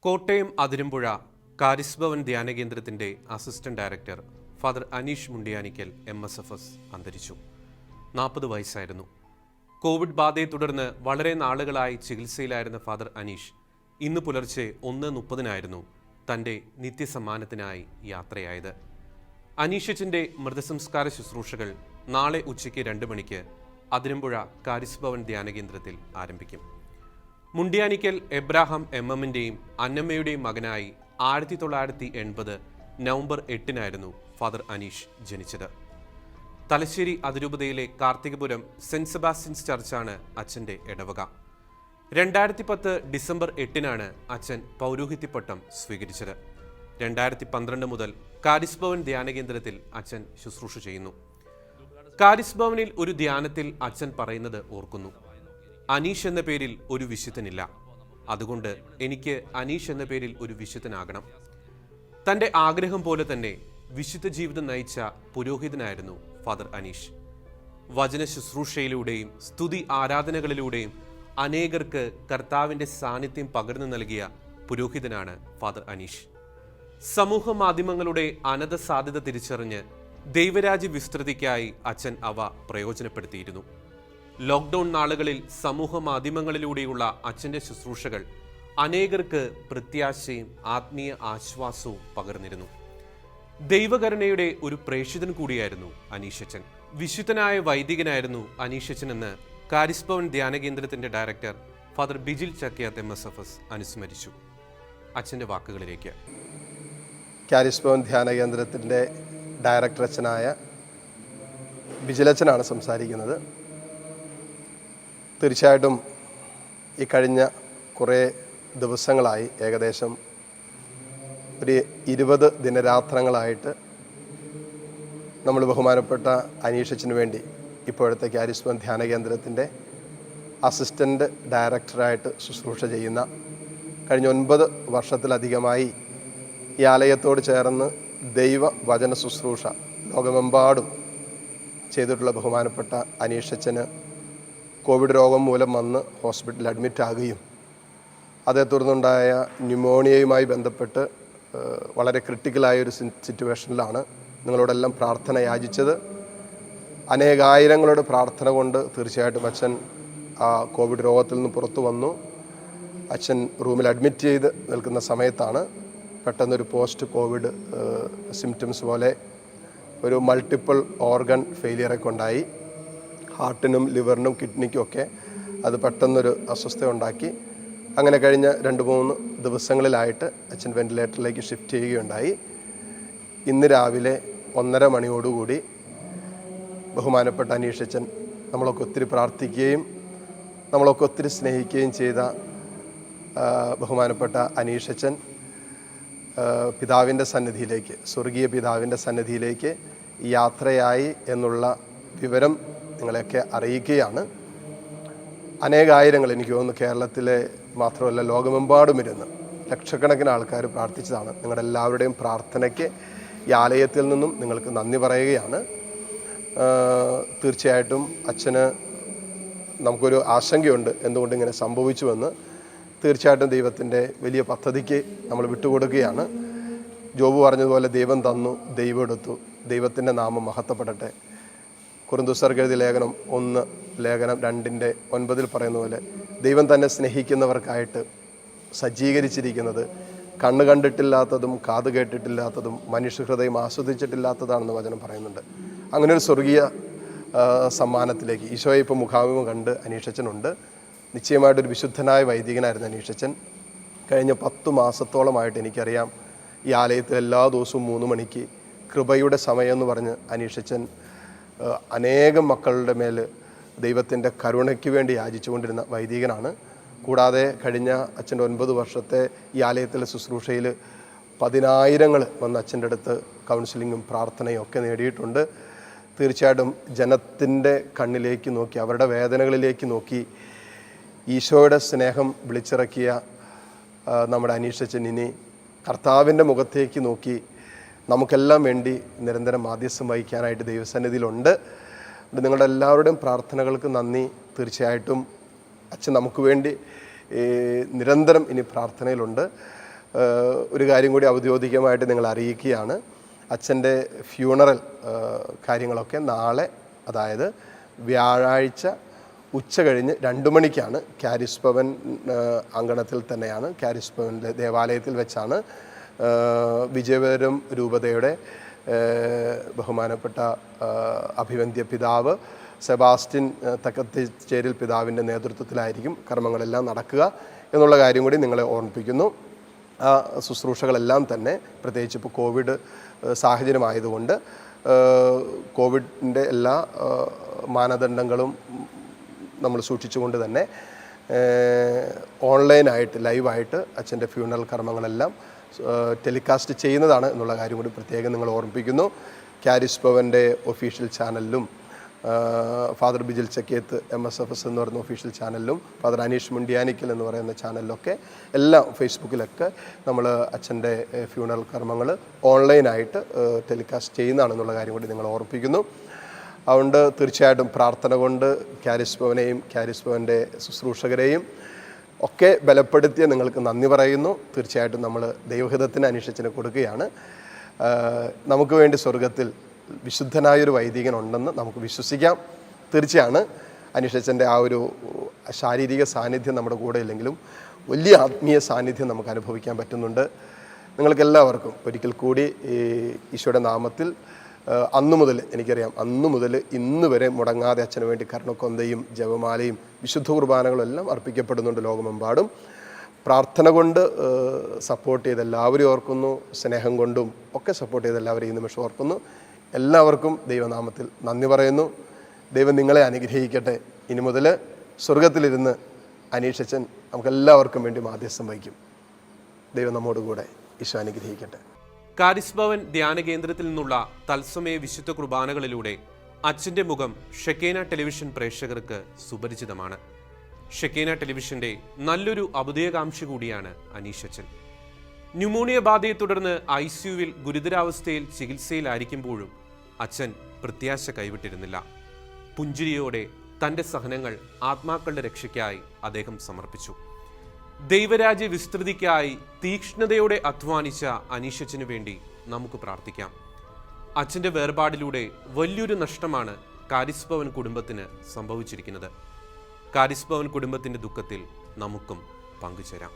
Kottayam Athirampuzha CHARIS Bhavan ധ്യാന കേന്ദ്രത്തിന്റെ assistant director father Aneesh Mundiyanikkal M S F S അന്തരിച്ചു. നാൽപ്പത് വയസ്സായിരുന്നു. കോവിഡ് ബാധയെ തുടർന്ന് വളരെ നാളുകളായി ചികിത്സയിലായിരുന്ന ഫാദർ അനീഷ് ഇന്ന് പുലർച്ചെ ഒന്ന് മുപ്പതിനായിരുന്നു തന്റെ നിത്യസമ്മാനത്തിനായി യാത്രയായത്. അനീഷിന്റെ മൃതസംസ്കാര ശുശ്രൂഷകൾ നാളെ ഉച്ചയ്ക്ക് രണ്ട് മണിക്ക് അതിരമ്പുഴ കാരിസ്ഭവൻ ധ്യാന കേന്ദ്രത്തിൽ ആരംഭിക്കും. മുണ്ടിയാനിക്കൽ എബ്രാഹാം എം എമ്മിന്റെയും അന്നമ്മയുടെയും മകനായി ആയിരത്തി തൊള്ളായിരത്തി എൺപത് നവംബർ എട്ടിനായിരുന്നു ഫാദർ അനീഷ് ജനിച്ചത്. തലശ്ശേരി അതിരൂപതയിലെ കാർത്തികപുരം സെന്റ് സെബാസ്റ്റ്യൻസ് ചർച്ചാണ് അച്ഛന്റെ ഇടവക. രണ്ടായിരത്തി പത്ത് ഡിസംബർ എട്ടിനാണ് അച്ഛൻ പൗരോഹിത്യപ്പട്ടം സ്വീകരിച്ചത്. രണ്ടായിരത്തി പന്ത്രണ്ട് മുതൽ കാരിസ്ഭവൻ ധ്യാനകേന്ദ്രത്തിൽ ധ്യാന കേന്ദ്രത്തിൽ അച്ഛൻ ശുശ്രൂഷ ചെയ്യുന്നു. കാരിസ് ഭവനിൽ ഒരു ധ്യാനത്തിൽ അച്ഛൻ പറയുന്നത് ഓർക്കുന്നു. അനീഷ് എന്ന പേരിൽ ഒരു വിശുദ്ധനില്ല. അതുകൊണ്ട് എനിക്ക് അനീഷ് എന്ന പേരിൽ ഒരു വിശുദ്ധനാകണം. തന്റെ ആഗ്രഹം പോലെ തന്നെ വിശുദ്ധ ജീവിതം നയിച്ച പുരോഹിതനായിരുന്നു ഫാദർ അനീഷ്. വചന ശുശ്രൂഷയിലൂടെയും സ്തുതി ആരാധനകളിലൂടെയും അനേകർക്ക് കർത്താവിന്റെ സാന്നിധ്യം പകർന്നു നൽകിയ പുരോഹിതനാണ് ഫാദർ അനീഷ്. സമൂഹ മാധ്യമങ്ങളുടെ അനധ സാധ്യത തിരിച്ചറിഞ്ഞ് ദൈവരാജ്യ വിസ്തൃതിക്കായി അച്ഛൻ അവ പ്രയോജനപ്പെടുത്തിയിരുന്നു. ലോക്ക്ഡൗൺ നാളുകളിൽ സമൂഹ മാധ്യമങ്ങളിലൂടെയുള്ള അച്ഛന്റെ ശുശ്രൂഷകൾ അനേകർക്ക് പ്രത്യാശയും ആത്മീയ ആശ്വാസവും പകർന്നിരുന്നു. ദൈവകരുണയുടെ ഒരു പ്രേക്ഷിതൻ കൂടിയായിരുന്നു അനീഷച്ചൻ. വിശുദ്ധനായ വൈദികനായിരുന്നു അനീഷച്ചൻ എന്ന് കാരിസ്ഭവൻ ധ്യാന കേന്ദ്രത്തിന്റെ director father Bijil Chakkiyath M S F S അനുസ്മരിച്ചു. അച്ഛന്റെ വാക്കുകളിലേക്ക്. കാരിസ്ഭവൻ ധ്യാന കേന്ദ്രത്തിന്റെ ഡയറക്ടർ അച്ഛനായ ബിജിലച്ചനാണ് സംസാരിക്കുന്നത്. തീർച്ചയായിട്ടും ഈ കഴിഞ്ഞ കുറേ ദിവസങ്ങളായി ഏകദേശം ഒരു ഇരുപത് ദിനരാത്രങ്ങളായിട്ട് നമ്മൾ ബഹുമാനപ്പെട്ട അനീഷച്ചിന് വേണ്ടി ഇപ്പോഴത്തെ കാരിസ്മ ധ്യാന കേന്ദ്രത്തിന്റെ അസിസ്റ്റന്റ് ഡയറക്ടറായിട്ട് ശുശ്രൂഷ ചെയ്യുന്ന കഴിഞ്ഞ ഒൻപത് വർഷത്തിലധികമായി ഈ ആലയത്തോട് ചേർന്ന് ദൈവ വചന ശുശ്രൂഷ ലോകമെമ്പാടും ചെയ്തിട്ടുള്ള ബഹുമാനപ്പെട്ട അനീഷച്ചന് കോവിഡ് രോഗം മൂലം വന്ന് ഹോസ്പിറ്റലിൽ അഡ്മിറ്റ് ആകുകയും അതേ തുടർന്നുണ്ടായ ന്യൂമോണിയയുമായി ബന്ധപ്പെട്ട് വളരെ ക്രിട്ടിക്കലായ ഒരു സിറ്റുവേഷനിലാണ് നിങ്ങളോടെല്ലാം പ്രാർത്ഥന യാചിച്ചത്. അനേകായിരങ്ങളുടെ പ്രാർത്ഥന കൊണ്ട് തീർച്ചയായിട്ടും അച്ഛൻ ആ കോവിഡ് രോഗത്തിൽ നിന്ന് പുറത്തു വന്നു. അച്ഛൻ റൂമിൽ അഡ്മിറ്റ് ചെയ്ത് നിൽക്കുന്ന സമയത്താണ് പെട്ടെന്നൊരു പോസ്റ്റ് കോവിഡ് സിംറ്റംസ് പോലെ ഒരു മൾട്ടിപ്പിൾ ഓർഗൻ ഫെയിലിയറൊക്കെ ഉണ്ടായി. ഹാർട്ടിനും ലിവറിനും കിഡ്നിക്കും ഒക്കെ അത് പെട്ടെന്നൊരു അസ്വസ്ഥ ഉണ്ടാക്കി. അങ്ങനെ കഴിഞ്ഞ രണ്ട് മൂന്ന് ദിവസങ്ങളിലായിട്ട് അച്ഛൻ വെന്റിലേറ്ററിലേക്ക് ഷിഫ്റ്റ് ചെയ്യുകയുണ്ടായി. ഇന്ന് രാവിലെ ഒന്നര മണിയോടുകൂടി ബഹുമാനപ്പെട്ട അനീഷച്ചൻ നമ്മളൊക്കെ ഒത്തിരി പ്രാർത്ഥിക്കുകയും നമ്മളൊക്കെ ഒത്തിരി സ്നേഹിക്കുകയും ചെയ്ത ബഹുമാനപ്പെട്ട അനീഷച്ചൻ പിതാവിന്റെ സന്നിധിയിലേക്ക് സ്വർഗീയ പിതാവിന്റെ സന്നിധിയിലേക്ക് യാത്രയായി എന്നുള്ള വിവരം നിങ്ങളെയൊക്കെ അറിയിക്കുകയാണ്. അനേകായിരങ്ങൾ എനിക്ക് തോന്നുന്നു കേരളത്തിലെ മാത്രമല്ല ലോകമെമ്പാടും ഇരുന്ന് ലക്ഷക്കണക്കിന് ആൾക്കാർ പ്രാർത്ഥിച്ചതാണ്. നിങ്ങളുടെ എല്ലാവരുടെയും പ്രാർത്ഥനയ്ക്ക് ഈ ആലയത്തിൽ നിന്നും നിങ്ങൾക്ക് നന്ദി പറയുകയാണ്. തീർച്ചയായിട്ടും അച്ഛന് നമുക്കൊരു ആശങ്കയുണ്ട് എന്തുകൊണ്ട് ഇങ്ങനെ സംഭവിച്ചുവെന്ന്. തീർച്ചയായിട്ടും ദൈവത്തിന്റെ വലിയ പദ്ധതിക്ക് നമ്മൾ വിട്ടുകൊടുക്കുകയാണ്. ജോബ് പറഞ്ഞതുപോലെ ദൈവം തന്നു ദൈവം എടുത്തു ദൈവത്തിന്റെ നാമം മഹത്വപ്പെടട്ടെ. കുറുന്തുസർക്ക് എഴുതിയ ലേഖനം ഒന്ന് ലേഖനം രണ്ടിന്റെ ഒൻപതിൽ പറയുന്ന പോലെ ദൈവം തന്നെ സ്നേഹിക്കുന്നവർക്കായിട്ട് സജ്ജീകരിച്ചിരിക്കുന്നത് കണ്ണ് കണ്ടിട്ടില്ലാത്തതും കാത് കേട്ടിട്ടില്ലാത്തതും മനുഷ്യഹൃദയം ആസ്വദിച്ചിട്ടില്ലാത്തതാണെന്ന് വചനം പറയുന്നുണ്ട്. അങ്ങനെ ഒരു സ്വർഗീയ സമ്മാനത്തിലേക്ക് ഈശോയെ ഇപ്പോൾ മുഖാമുഖം കണ്ട് അനീഷച്ചനുണ്ട്. നിശ്ചയമായിട്ടൊരു വിശുദ്ധനായ വൈദികനായിരുന്നു അനീഷച്ചൻ കഴിഞ്ഞ പത്തു മാസത്തോളമായിട്ട് എനിക്കറിയാം ഈ ആലയത്തിൽ എല്ലാ ദിവസവും മൂന്ന് മണിക്ക് കൃപയുടെ സമയം എന്ന് പറഞ്ഞ് അനീഷച്ചൻ അനേകം മക്കളുടെ മേൽ ദൈവത്തിന്റെ കരുണയ്ക്ക് വേണ്ടി യാചിച്ചുകൊണ്ടിരുന്ന വൈദികനാണ്. കൂടാതെ കഴിഞ്ഞ അച്ഛന്റെ ഒൻപത് വർഷത്തെ ഈ ആലയത്തിലെ ശുശ്രൂഷയിൽ പതിനായിരങ്ങൾ വന്ന് അച്ഛന്റെ അടുത്ത് കൗൺസിലിങ്ങും പ്രാർത്ഥനയും ഒക്കെ നേടിയിട്ടുണ്ട്. തീർച്ചയായിട്ടും ജനത്തിന്റെ കണ്ണിലേക്ക് നോക്കി അവരുടെ വേദനകളിലേക്ക് നോക്കി ഈശോയുടെ സ്നേഹം വിളിച്ചിറക്കിയ നമ്മുടെ അനീഷച്ചൻ ഇനി കർത്താവിന്റെ മുഖത്തേക്ക് നോക്കി നമുക്കെല്ലാം വേണ്ടി നിരന്തരം മാധ്യസ്ഥം വഹിക്കാനായിട്ട് ദൈവസന്നിധിയിലുണ്ട്. നിങ്ങളുടെ എല്ലാവരുടെയും പ്രാർത്ഥനകൾക്ക് നന്ദി. തീർച്ചയായിട്ടും അച്ഛൻ നമുക്ക് വേണ്ടി നിരന്തരം ഇനി പ്രാർത്ഥനയിലുണ്ട്. ഒരു കാര്യം കൂടി ഔദ്യോഗികമായിട്ട് നിങ്ങൾ അറിയിക്കുകയാണ്. അച്ഛന്റെ ഫ്യൂണറൽ കാര്യങ്ങളൊക്കെ നാളെ അതായത് വ്യാഴാഴ്ച ഉച്ച കഴിഞ്ഞ് രണ്ട് മണിക്കാണ് കാരിസ് ഭവൻ അങ്കണത്തിൽ തന്നെയാണ്. കാരിസ് ഭവനിലെ ദേവാലയത്തിൽ വെച്ചാണ് വിജയപുരം രൂപതയുടെ ബഹുമാനപ്പെട്ട അഭിവന്ധ്യ പിതാവ് സെബാസ്റ്റിൻ തക്കത്തിച്ചേരിൽ പിതാവിന്റെ നേതൃത്വത്തിലായിരിക്കും കർമ്മങ്ങളെല്ലാം നടക്കുക എന്നുള്ള കാര്യം കൂടി നിങ്ങളെ ഓർമ്മിപ്പിക്കുന്നു. ആ ശുശ്രൂഷകളെല്ലാം തന്നെ പ്രത്യേകിച്ച് ഇപ്പോൾ കോവിഡ് സാഹചര്യമായതുകൊണ്ട് കോവിഡിന്റെ എല്ലാ മാനദണ്ഡങ്ങളും നമ്മൾ സൂക്ഷിച്ചുകൊണ്ട് തന്നെ ഓൺലൈനായിട്ട് ലൈവായിട്ട് അച്ഛന്റെ ഫ്യൂണറൽ കർമ്മങ്ങളെല്ലാം ടെലികാസ്റ്റ് ചെയ്യുന്നതാണ് എന്നുള്ള കാര്യം കൂടി പ്രത്യേകം നിങ്ങൾ ഓർമ്മിപ്പിക്കുന്നു. കാരിസ് ഭവന്റെ ഒഫീഷ്യൽ ചാനലിലും father Bijil Chakkiyath M S F S എന്ന് പറയുന്ന ഒഫീഷ്യൽ ചാനലിലും ഫാദർ അനീഷ് മുണ്ടിയാനിക്കൽ എന്ന് പറയുന്ന ചാനലിലൊക്കെ എല്ലാം ഫേസ്ബുക്കിലൊക്കെ നമ്മൾ അച്ഛന്റെ ഫ്യൂണറൽ കർമ്മങ്ങൾ ഓൺലൈനായിട്ട് ടെലികാസ്റ്റ് ചെയ്യുന്നതാണെന്നുള്ള കാര്യം കൂടി നിങ്ങൾ ഓർമ്മിപ്പിക്കുന്നു. അതുകൊണ്ട് തീർച്ചയായിട്ടും പ്രാർത്ഥന കൊണ്ട് ക്യാരിസ് ഭവനെയും ക്യാരിസ് ഭവന്റെ ശുശ്രൂഷകരെയും ഒക്കെ ബലപ്പെടുത്തിയ നിങ്ങൾക്ക് നന്ദി പറയുന്നു. തീർച്ചയായിട്ടും നമ്മൾ ദൈവഹിതത്തിന് അനുഷ്ഠിച്ചിന് കൊടുക്കുകയാണ്. നമുക്ക് വേണ്ടി സ്വർഗത്തിൽ വിശുദ്ധനായൊരു വൈദികൻ ഉണ്ടെന്ന് നമുക്ക് വിശ്വസിക്കാം. തീർച്ചയാണ് അനുഷ്ഠിച്ചന്റെ ആ ഒരു ശാരീരിക സാന്നിധ്യം നമ്മുടെ കൂടെ ഇല്ലെങ്കിലും വലിയ ആത്മീയ സാന്നിധ്യം നമുക്ക് അനുഭവിക്കാൻ പറ്റുന്നുണ്ട്. നിങ്ങൾക്കെല്ലാവർക്കും ഒരിക്കൽ കൂടി ഈശോയുടെ നാമത്തിൽ അന്നു മുതൽ എനിക്കറിയാം. അന്നു മുതൽ ഇന്ന് വരെ മുടങ്ങാതെ അച്ഛന് വേണ്ടി കർണക്കൊന്തയും ജപമാലയും വിശുദ്ധ കുർബാനകളും എല്ലാം അർപ്പിക്കപ്പെടുന്നുണ്ട് ലോകമെമ്പാടും. പ്രാർത്ഥന കൊണ്ട് സപ്പോർട്ട് ചെയ്ത് എല്ലാവരെയും ഓർക്കുന്നു. സ്നേഹം കൊണ്ടും ഒക്കെ സപ്പോർട്ട് ചെയ്ത് എല്ലാവരെയും ഈ നിമിഷം ഓർക്കുന്നു. എല്ലാവർക്കും ദൈവനാമത്തിൽ നന്ദി പറയുന്നു. ദൈവം നിങ്ങളെ അനുഗ്രഹിക്കട്ടെ. ഇനി മുതൽ സ്വർഗത്തിലിരുന്ന് അനീഷച്ചൻ നമുക്കെല്ലാവർക്കും വേണ്ടി മാധ്യസ്ഥം വഹിക്കും. ദൈവം നമ്മോട് കൂടെ ഈശോ അനുഗ്രഹിക്കട്ടെ. കാരിസ് ഭവൻ ധ്യാന കേന്ദ്രത്തിൽ നിന്നുള്ള തത്സമയ വിശുദ്ധ കുർബാനകളിലൂടെ അച്ഛന്റെ മുഖം ഷെക്കേന ടെലിവിഷൻ പ്രേക്ഷകർക്ക് സുപരിചിതമാണ്. ഷെക്കേന ടെലിവിഷന്റെ നല്ലൊരു അബുദയകാംക്ഷി കൂടിയാണ് അനീഷ് അച്ഛൻ ന്യൂമോണിയ ബാധയെ തുടർന്ന് ഐ സിയുവിൽ ഗുരുതരാവസ്ഥയിൽ ചികിത്സയിലായിരിക്കുമ്പോഴും അച്ഛൻ പ്രത്യാശ കൈവിട്ടിരുന്നില്ല. പുഞ്ചിരിയോടെ തന്റെ സഹനങ്ങൾ ആത്മാക്കളുടെ രക്ഷയ്ക്കായി അദ്ദേഹം സമർപ്പിച്ചു. ദൈവരാജ്യ വിസ്തൃതിക്കായി തീക്ഷ്ണതയോടെ അധ്വാനിച്ച അനീഷച്ചന് വേണ്ടി നമുക്ക് പ്രാർത്ഥിക്കാം. അച്ഛന്റെ വേർപാടിലൂടെ വലിയൊരു നഷ്ടമാണ് കാരിസ് ഭവൻ കുടുംബത്തിന് സംഭവിച്ചിരിക്കുന്നത്. കാരിസ് ഭവൻ കുടുംബത്തിന്റെ ദുഃഖത്തിൽ നമുക്കും പങ്കുചേരാം.